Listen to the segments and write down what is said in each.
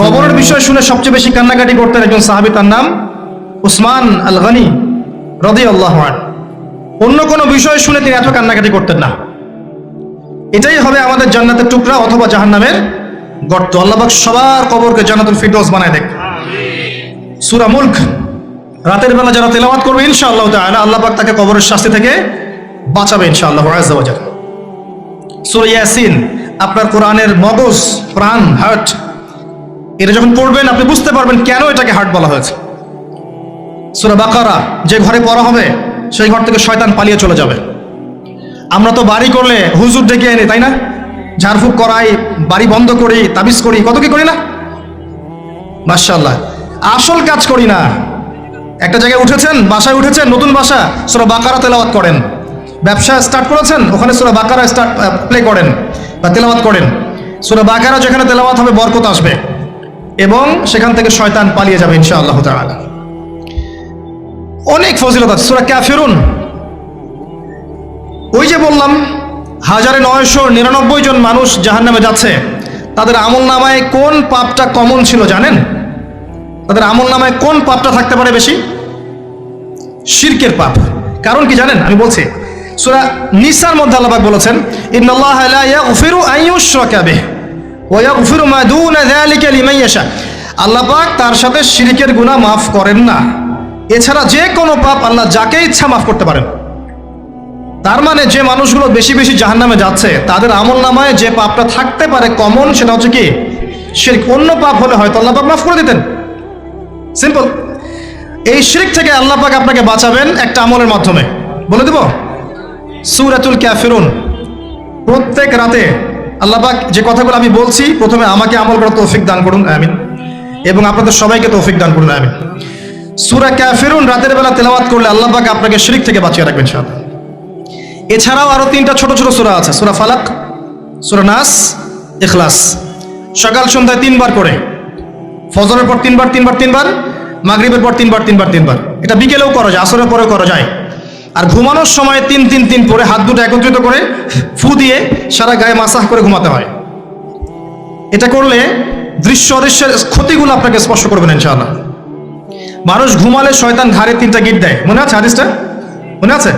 কবরের বিষয় শুনে সবচেয়ে বেশি কান্নাকাটি করতেন একজন সাহাবী, তার নাম উসমান আল গনি রদি আল্লাহ অন্য কোনো বিষয় শুনে তিনি এত কান্নাকাটি করতেন না। এটাই হবে আমাদের জান্নাতের টুকরা অথবা জাহান্নামের গর্ত। আল্লাহবাক সবার কবরকে জান্নাতুল ফিরদৌস বানায় দেখ সুরা মুলক, রাতের বেলা যারা তেলাওয়াত করবে তাআলা আল্লাহ পাক তাকে কবরের শাস্তি থেকে বাঁচাবে ওয়া জাল। সূরা ইয়াসিন, আপনার কোরআনের মগজ, প্রাণ, হার্ট এটা যখন পড়বেন, আপনি বুঝতে পারবেন কেন এটাকে হার্ট বলা হয়েছে। সূরা বাকারা, যে ঘরে পড়া হবে, সেই ঘর থেকে শয়তান পালিয়ে চলে যাবে। আমরা তো বাড়ি করলে হুজুর ডেকে এনে, তাই না? ঝাড়ফুঁক করাই, বাড়ি বন্ধ করি, তাবিজ করি, কত কি করি না? মাশাল্লাহ আসল কাজ করি না। একটা জায়গায় উঠেছেন, বাসায় উঠেছেন, নতুন বাসা, সুরা বাকারা তেলাওয়াত করেন। ব্যবসা স্টার্ট করেছেন, ওখানে সুরা বাকারা স্টার্ট প্লে করেন বা তেলাওয়াত করেন। সুরা বাকারা যেখানে তেলাওয়াত হবে, বরকত আসবে। এবং সেখান থেকে শয়তান পালিয়ে যাবে ইনশাআল্লাহ তাআলা। অনেক ফজিলত আছে, সুরা ক্যাফিরুন ওই যে বললাম, হাজারে নয়শো নিরানব্বই জন মানুষ জাহান্নামে যাচ্ছে। তাদের আমল নামায় কোন পাপটা কমন ছিল জানেন? তাদের আমল নামায় কোন পাপটা থাকতে পারে বেশি? শিরকের পাপ। কারণ কি জানেন? আমি বলছি, সুরা নিসার মধ্যে আল্লাহ বলেছেন, ইন্নাল্লাহ লা ইয়াগফিরু আন ইউশরাকা বিহি ওয়া ইয়াগফিরু মা দুনা যালিকা লিমান ইয়াশা আল্লাহ পাক তার সাথে শিরকের গুনাহ মাফ করেন না। এছাড়া যে কোনো পাপ আল্লাহ যাকে ইচ্ছা মাফ করতে পারেন। তার মানে যে মানুষগুলো বেশি বেশি জাহান্নামে যাচ্ছে, তাদের আমল নামায় যে পাপটা থাকতে পারে কমন, সেটা হচ্ছে কি? শিরক। অন্য পাপ হলে হয়তো আল্লাহ পাক মাফ করে দিতেন। সিম্পল এই শিরিক থেকে আল্লাহ পাক আপনাকে বাঁচাবেন একটা আমলের মাধ্যমে। বলে দেব? সুরাতুল ক্যাফিরুন প্রত্যেক রাতে আল্লাহ পাক যে কথাগুলো আমি বলছি, প্রথমে আমাকে আমল করার তৌফিক দান করুন, আমিন। এবং আপনাদের সবাইকে তৌফিক দান করুন, আমিন। সুরা ক্যাফিরুন রাতের বেলা তেলাওয়াত করলে আল্লাপাক আপনাকে শিরিক থেকে বাঁচিয়ে রাখবেন, ইনশাআল্লাহ। এছাড়াও আরও তিনটা ছোট ছোট সূরা আছে, সূরা ফালাক, সূরা নাস, ইখলাস। সকাল সন্ধ্যায় তিনবার করে, ফজরের পর তিনবার তিনবার তিনবার, মাগরিবের পর তিনবার তিনবার তিনবার। এটা বিকেলেও করা যায়, আসরের পরেও করা যায়। আর ঘুমানোর সময় তিন তিন তিন করে হাত দুটো একত্রিত করে ফু দিয়ে সারা গায়ে মাসাহ করে ঘুমাতে হয়। এটা করলে দৃশ্য অদৃশ্যের ক্ষতিগুলো আপনাকে স্পর্শ করবেন ইনশাআল্লাহ। মানুষ ঘুমালে শয়তান ঘাড়ে তিনটা গিট দেয়। মনে আছে হাদিসটা? মনে আছে?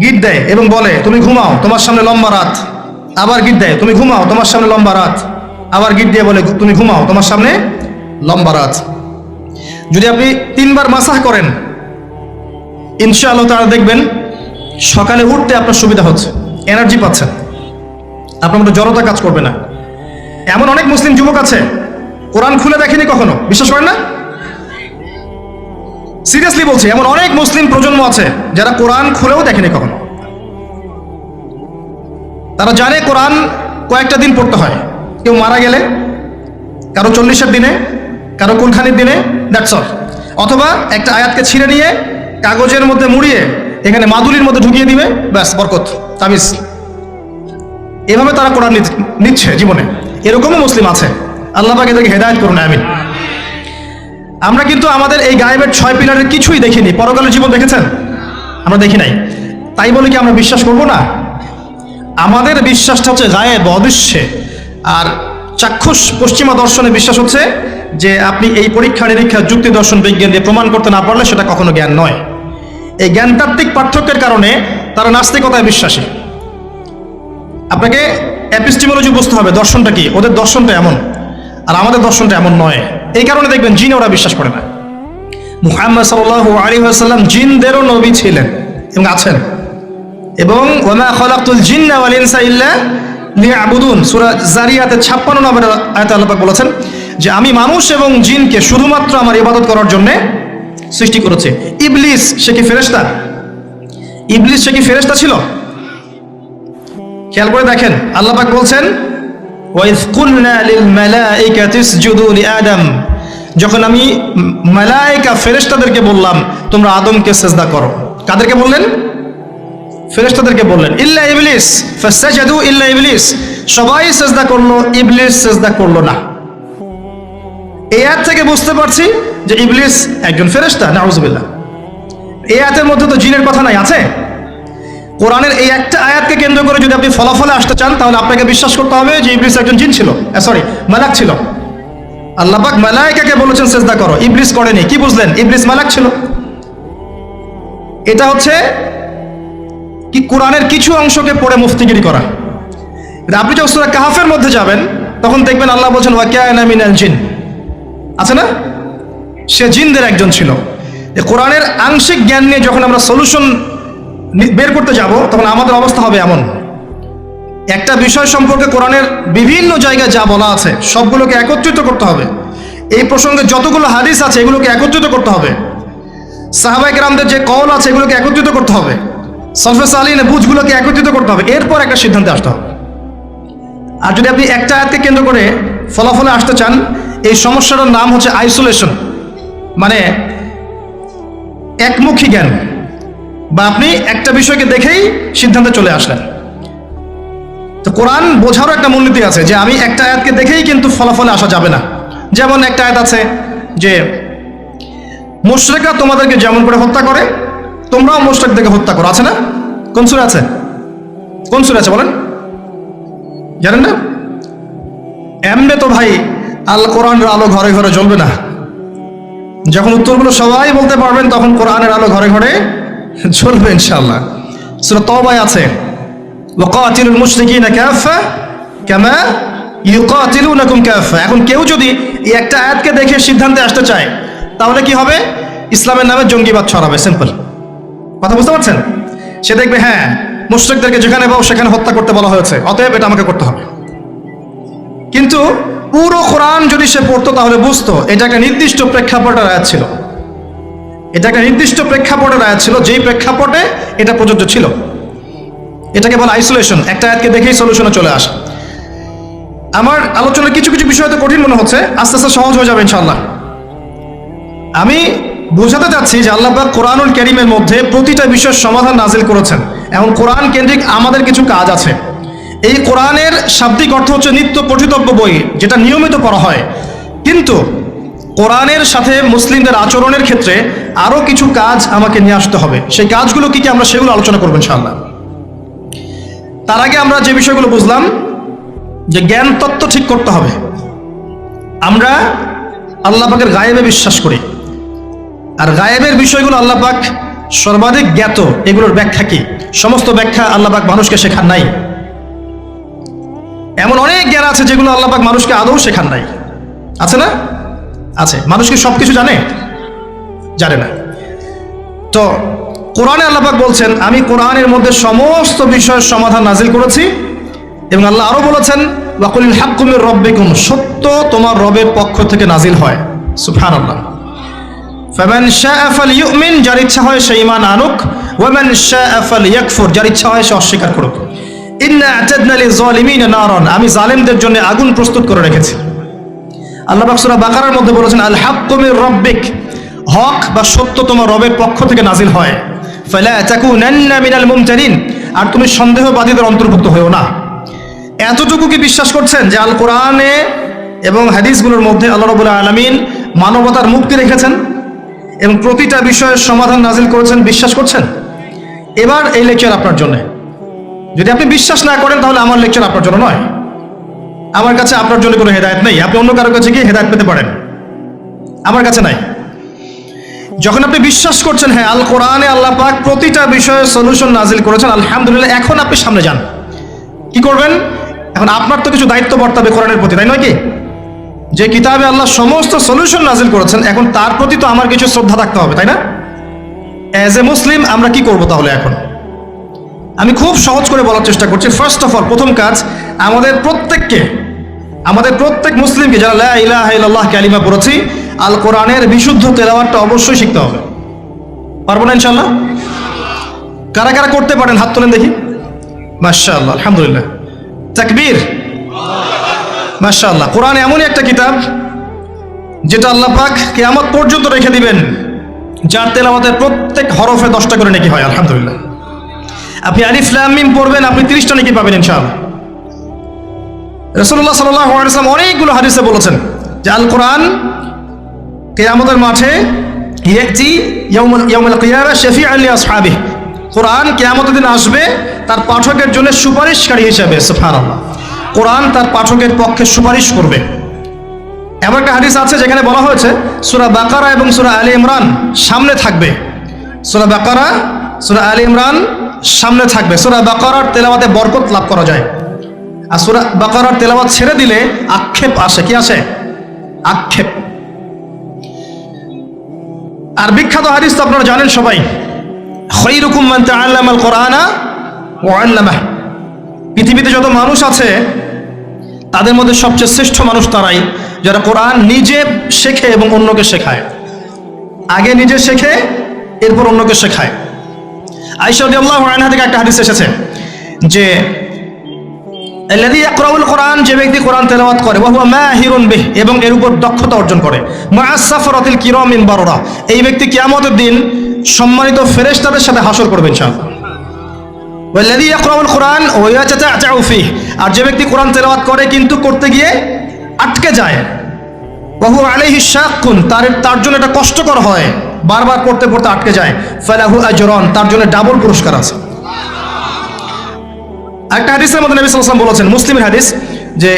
গিট দেয় এবং বলে, তুমি ঘুমাও, তোমার সামনে লম্বা রাত। আবার গিট দেয়, তুমি ঘুমাও, তোমার সামনে লম্বা রাত। আবার গিট দিয়ে বলে, তুমি ঘুমাও, তোমার সামনে লম্বা রাত। যদি আপনি তিনবার মাসাহ করেন ইনশাআল্লাহ তারা দেখবেন সকালে উঠতে আপনার সুবিধা হচ্ছে এনার্জি পাচ্ছেন। আপনার মধ্যে জড়তা কাজ করবে না। এমন অনেক মুসলিম যুবক আছে, কোরআন খুলে দেখেনি কখনো? বিশ্বাস করেন না? সিরিয়াসলি বলছি, এমন অনেক মুসলিম প্রজন্ম আছে যারা কোরআন খুলেও দেখেনি কখনো। তারা জানে কোরআন কয়েকটা দিন পড়তে হয়। কেউ মারা গেলে, কারও চল্লিশের দিনে, কারও কোনখানির দিনে দ্যাটস অথবা একটা আয়াতকে ছিঁড়ে নিয়ে কাগজের মধ্যে মুড়িয়ে এখানে মাদুলির মধ্যে ঢুকিয়ে দিবে, ব্যাস, বরকত তামিজ এভাবে তারা কোরআন নিচ- নিচ্ছে জীবনে। এরকমও মুসলিম আছে। আল্লাহ পাক এদেরকে হেদায়ত করুন, আমিন। আমরা কিন্তু আমাদের এই গায়েবের ছয় পিলারের কিছুই দেখিনি। পরকালের জীবন দেখেছেন? আমরা দেখি নাই। তাই বলে কি আমরা বিশ্বাস করব না? আমাদের বিশ্বাসটা হচ্ছে গায়েব, অদৃশ্যে। আর চাক্ষুষ পশ্চিমা দর্শনে বিশ্বাস হচ্ছে যে আপনি এই পরীক্ষা নিরীক্ষা যুক্তি দর্শন, বিজ্ঞান দিয়ে প্রমাণ করতে না পারলে সেটা কখনো জ্ঞান নয়। এই জ্ঞানতাত্ত্বিক পার্থক্যের কারণে তারা নাস্তিকতায় বিশ্বাসী। আপনাকে অ্যাপিস্টিমোলজি বুঝতে হবে, দর্শনটা কি? ওদের দর্শনটা এমন। আর আমাদের দর্শনটা এমন নয়। এই কারণে দেখবেন জিন ওরা বিশ্বাস করে না। মুহাম্মদ সাল্লাহ আলী আসাল্লাম জিনদেরও নবী ছিলেন এবং আছেন। এবং ওমা খলাকুল জিন্না ইনসা ইল্লা লিয়াবুদুন। সূরা জারিয়াতে 56 নম্বর আয়াতে আল্লাহ বলেছেন যে, আমি মানুষ এবং জিনকে শুধুমাত্র আমার ইবাদত করার জন্য সৃষ্টি করেছে। ইবলিস, সে কি ফেরেশতা? ইবলিস, সে কি ফেরেশতা ছিল? খেয়াল করে দেখেন, আল্লাহ পাক বলছেন যখন আমি মালায়েকা ফেরেশতাদেরকে বললাম, তোমরা আদমকে সেজদা করো। কাদেরকে বললেন? ফেরেশতাদেরকে বললেন, ইল্লা ইবলিস ইল্লা ইবলিস। সবাই সেজদা করল, ইবলিস সেজদা করল না। এই আয়াত থেকে বুঝতে পারছি যে ইবলিস একজন ফেরেশতা, নাউজুবিল্লাহ। এই আয়াতের মধ্যে তো জিনের কথা নাই, আছে? কোরআনের এই একটা আয়াতকে কেন্দ্র করে যদি আপনি ফলাফলে আসতে চান, তাহলে আপনাকে বিশ্বাস করতে হবে যে ইবলিস একজন জিন ছিল। সরি মালাক ছিল। আল্লাপাক মালাইকাকে বলেছেন, সেজদা করো। ইবলিস করেনি কি বুঝলেন? ইবলিস মালাক ছিল। এটা হচ্ছে কি কোরআনের কিছু অংশকে পড়ে মুফতিগিরি করা। আপনি যখন সূরা কাহাফের মধ্যে যাবেন, তখন দেখবেন আল্লাহ বলছেন ওয়াকিয়া জিন। আছে না? সে জিনদের একজন ছিল। কোরআনের আংশিক জ্ঞান নিয়ে যখন আমরা সলিউশন বের করতে যাব, তখন আমাদের অবস্থা হবে এমন। একটা বিষয় সম্পর্কে কোরআনের বিভিন্ন জায়গায় যা বলা আছে, সবগুলোকে একত্রিত করতে হবে। এই প্রসঙ্গে যতগুলো হাদিস আছে, এগুলোকে একত্রিত করতে হবে। সাহাবাই গ্রামদের যে কল আছে, এগুলোকে একত্রিত করতে হবে। সলফেস আলীনের বুঝগুলোকে একত্রিত করতে হবে। এরপর একটা সিদ্ধান্তে আসতে হবে। আর যদি আপনি একটা আয়াতকে কেন্দ্র করে ফলাফলে আসতে চান এই সমস্যাটার নাম হচ্ছে আইসোলেশন মানে একমুখী জ্ঞান। বা আপনি একটা বিষয়কে দেখেই সিদ্ধান্তে চলে আসলেন। তো কোরআন বোঝারও একটা মূলনীতি আছে যে আমি একটা আয়াতকে দেখেই কিন্তু ফলাফলে আসা যাবে না। যেমন একটা আয়াত আছে যে, মুশরেকরা তোমাদেরকে যেমন করে হত্যা করে, তোমরাও মুশরেকদেরকে হত্যা করো। আছে না? কোন সুরে আছে? কোন সুরে আছে বলেন? জানেন না? এমনি তো ভাই আল কোরআনের আলো ঘরে ঘরে জ্বলবে না। যখন উত্তরগুলো সবাই বলতে পারবেন, তখন কোরআনের আলো ঘরে ঘরে জ্বলবে ইনশাআল্লাহ। সুরা তওবায় আছে, ওয়াকাতিলুল মুশরিকিনা কাফা কামা ইউকাতিলুনাকুম কাফা। এখন কেউ যদি এই একটা আয়াতকে দেখে সিদ্ধান্তে আসতে চায়, তাহলে কি হবে? ইসলামের নামে জঙ্গিবাদ ছড়াবে, সিম্পল। কথা বুঝতে পারছেন? সে দেখবে হ্যাঁ মুশরিকদেরকে যেখানে পাও সেখানে হত্যা করতে বলা হয়েছে, অতএব এটা আমাকে করতে হবে। কিন্তু পুরো কোরআন যদি সে পড়তো তাহলে বুঝতো, এটা একটা নির্দিষ্ট প্রেক্ষাপটের আয়াত ছিল। এটা একটা নির্দিষ্ট প্রেক্ষাপটের আয়াত ছিল, যেই প্রেক্ষাপটে এটা প্রযোজ্য ছিল। এটাকে বলে আইসোলেশন একটা আয়াতকে দেখেই সলিউশনে চলে আসা। আমার আলোচনার কিছু কিছু বিষয় তো কঠিন মনে হচ্ছে, আস্তে আস্তে সহজ হয়ে যাবে ইনশাল্লাহ আমি বোঝাতে চাচ্ছি যে আল্লাহ পাক কোরআনুল করিমের মধ্যে প্রতিটা বিষয়ের সমাধান নাজিল করেছেন। এখন কোরআন কেন্দ্রিক আমাদের কিছু কাজ আছে। এই কোরআনের শাব্দিক অর্থ হচ্ছে নিত্য পঠিতব্য বই, যেটা নিয়মিত পড়া হয়। কিন্তু কোরআনের সাথে মুসলিমদের আচরণের ক্ষেত্রে আরও কিছু কাজ আমাকে নিয়ে আসতে হবে। সেই কাজগুলো কি কি আমরা সেগুলো আলোচনা করব ইনশাআল্লাহ। তার আগে আমরা যে বিষয়গুলো বুঝলাম, যে জ্ঞান তত্ত্ব ঠিক করতে হবে। আমরা আল্লাহ পাকের গায়েবে বিশ্বাস করি। আর গায়েবের বিষয়গুলো আল্লাহ পাক সর্বাধিক জ্ঞাত, এগুলোর ব্যাখ্যা কি? সমস্ত ব্যাখ্যা আল্লাহ পাক মানুষকে শেখার নাই। এমন অনেক জ্ঞান আছে যেগুলো আল্লাহ পাক মানুষকে আদৌ শেখান নাই। আছে না? আছে। মানুষ কি সব কিছু জানে? জানে না। তো কোরআনে আল্লাহ পাক বলছেন, আমি কোরআনের মধ্যে সমস্ত বিষয়ের সমাধান নাজিল করেছি এবং আল্লাহ আরও বলেছেন, ওয়াকুলিল হাক্কুমের রব্বিকুম সত্য তোমার রবের পক্ষ থেকে নাজিল হয়। সুফান আল্লাহ ফ্যামেন ফামান শাআ ফালইউমিন যার ইচ্ছা হয় সে ঈমান আনুক। ওয়ামান শাআ ফালইয়াকফুর যার ইচ্ছা হয় সে অস্বীকার করুক। আমি জালেমদের জন্য আগুন প্রস্তুত করে রেখেছি। আল্লাহ পাক সূরা বাকারার মধ্যে বলেছেন, আল হাক্কু রব্বিক। হক বা সত্য তোমার রবের পক্ষ থেকে নাজিল হয়। মিনাল আর তুমি সন্দেহবাদীদের অন্তর্ভুক্ত হয়েও না। এতটুকু কি বিশ্বাস করছেন যে আল কোরআনে এবং হাদিসগুলোর মধ্যে আল্লাহ রবুল্লাহ আলমিন মানবতার মুক্তি রেখেছেন এবং প্রতিটা বিষয়ের সমাধান নাজিল করেছেন, বিশ্বাস করছেন? এবার এই লেকচার আপনার জন্য। যদি আপনি বিশ্বাস না করেন, তাহলে আমার লেকচার আপনার জন্য নয়। আমার কাছে আপনার জন্য কোনো হেদায়ত নেই। আপনি অন্য কারোর কাছে গিয়ে হেদায়ত পেতে পারেন। আমার কাছে নাই। যখন আপনি বিশ্বাস করছেন হ্যাঁ আল কোরআনে আল্লাহ পাক প্রতিটা বিষয়ে সলিউশন নাজিল করেছেন, আলহামদুলিল্লাহ, এখন আপনি সামনে যান। কি করবেন? এখন আপনার তো কিছু দায়িত্ব বর্তাবে কোরআনের প্রতি, তাই নয় কি? যে কিতাবে আল্লাহ সমস্ত সলিউশন নাজিল করেছেন, এখন তার প্রতি তো আমার কিছু শ্রদ্ধা থাকতে হবে, তাই না? অ্যাজ এ মুসলিম আমরা কি করব তাহলে এখন? আমি খুব সহজ করে বলার চেষ্টা করছি। ফার্স্ট অফ অল প্রথম কাজ, আমাদের প্রত্যেককে, আমাদের প্রত্যেক মুসলিমকে, যারা লা ইলাহা কালিমা পড়েছি, আল কোরআনের বিশুদ্ধ তেলাওয়াতটা অবশ্যই শিখতে হবে। পারব না ইনশাল্লাহ কারা কারা করতে পারেন? হাত তোলেন দেখি। মাশাআল্লাহ, আলহামদুলিল্লাহ। তাকবীর? মাশাআল্লাহ, কোরআন এমনই একটা কিতাব, যেটা আল্লাহ পাক কিয়ামত পর্যন্ত রেখে দিবেন, যার তেলাওয়াতের প্রত্যেক হরফে দশটা করে নাকি হয়, আলহামদুলিল্লাহ। আপনি আলিফ লাম মিম পড়বেন, আপনি তিরিশটা নাকি পাবেন ইনশাআল্লাহ। রসুল্লাহ সাল্লাম অনেকগুলো হাদিসে বলেছেন যে আল কোরআন কেয়ামতের মাঠে ইয়াতি ইয়াউমুল ইয়াউমুল কিয়ামা শাফিআন লি আসহাবিহি কোরআন কেয়ামতের দিন আসবে, তার পাঠকের জন্য সুপারিশকারী হিসেবে, সুবহানাল্লাহ। কোরআন তার পাঠকের পক্ষে সুপারিশ করবে। এমন একটা হাদিস আছে যেখানে বলা হয়েছে, সুরা বাকারা এবং সুরা আলী ইমরান সামনে থাকবে। সুরা বাকারা, সুরা আলী ইমরান সামনে থাকবে। সুরা বাকারার তেলাওয়াতে বরকত লাভ করা যায়। আর সুরা বাকারার তেলাওয়াত ছেড়ে দিলে আক্ষেপ আসে। কি আসে? আক্ষেপ। আর বিখ্যাত হাদিস তো আপনারা জানেন সবাই। খৈরুকুম মান তাআল্লামা আল কোরআনা পৃথিবীতে যত মানুষ আছে, তাদের মধ্যে সবচেয়ে শ্রেষ্ঠ মানুষ তারাই, যারা কোরআন নিজে শেখে এবং অন্যকে শেখায়। আগে নিজে শেখে, এরপর অন্যকে শেখায়। আইসা রাদিয়াল্লাহু আনহা থেকে একটা হাদিস এসেছে যে, আল্লাযী ইয়াকরাউল কোরআন যে ব্যক্তি কোরআন তেলাওয়াত করে ওয়া হুয়া মাহিরুন বিহ এবং এর উপর দক্ষতা অর্জন করে মা'আস সাফরাতিল কিরামিন বাররা এই ব্যক্তি কিয়ামতের দিন সম্মানিত ফেরেশতাদের সাথে হাসর করবে, ইনশাআল্লাহ। ওয়াল্লাযী ইয়াকরাউল কোরআন ওয়া ইয়াতাতা'উ ফিহ আর যে ব্যক্তি কোরআন তেলাওয়াত করে কিন্তু করতে গিয়ে আটকে যায়। বহু আলাইহি শাক্কুন তার তার জন্য এটা কষ্টকর হয়। বারবার পড়তে পড়তে আটকে যায়। ফালাহু আজরন, তার জন্য ডাবল পুরস্কার আছে। একটা হাদিসের মধ্যে নবী ওয়াসাল্লাম বলেছেন, মুসলিমের হাদিস, যে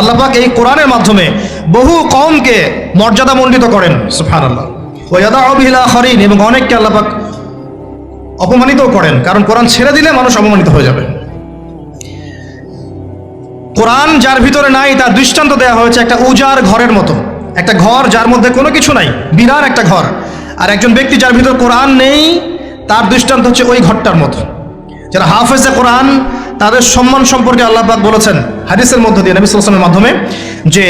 আল্লাহ পাক এই কোরআনের মাধ্যমে বহু কওমকে মর্যাদা মণ্ডিত করেন ইয়াদাউ বিহিল আখারিন, এবং অনেককে আল্লাহ পাক অপমানিতও করেন, কারণ কোরআন ছেড়ে দিলে মানুষ অপমানিত হয়ে যাবে। কোরআন যার ভিতরে নাই, তার দৃষ্টান্ত দেওয়া হয়েছে একটা উজার ঘরের মতো। একটা ঘর যার মধ্যে কোনো কিছু নাই, বিরাট একটা ঘর। আর একজন ব্যক্তি যার ভিতর কোরআন নেই, তার দৃষ্টান্ত হচ্ছে ওই ঘরটার মতো। যারা হাফেজে কোরআন, তাদের সম্মান সম্পর্কে আল্লাহ পাক বলেছেন হাদিসের মধ্য দিয়ে, নবী মাধ্যমে, যে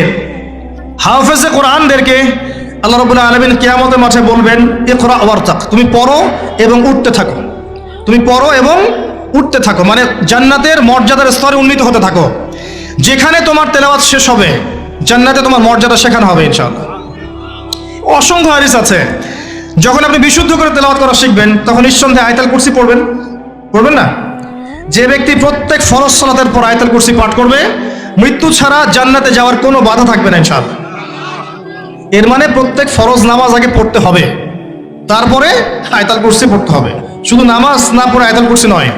হাফেজে কোরআনদেরকে আল্লাহ রবুল্লাহ আলমিন কেয়ামতের মাঠে বলবেন এ ইকরা ওয়ারতাক তুমি পড়ো এবং উঠতে থাকো। তুমি পড়ো এবং উঠতে থাকো। মানে জান্নাতের মর্যাদার স্তরে উন্নীত হতে থাকো। যেখানে তোমার তেলাওয়াত শেষ হবে জান্নাতে তোমার মর্যাদা শেখানো হবে, ইনশাআল্লাহ। অসংখ্য হারিস আছে। যখন আপনি বিশুদ্ধ করে তেলাওয়াত করা শিখবেন, তখন নিঃসন্দেহে আয়তাল কুরসি পড়বেন। পড়বেন না? যে ব্যক্তি প্রত্যেক ফরজ সালাতের পর আয়তাল কুরসি পাঠ করবে, মৃত্যু ছাড়া জান্নাতে যাওয়ার কোনো বাধা থাকবে না, ইনশাআল্লাহ। এর মানে প্রত্যেক ফরজ নামাজ আগে পড়তে হবে। তারপরে আয়তাল কুরসি পড়তে হবে। শুধু নামাজ না পড়ে আয়তাল কুরসি নয়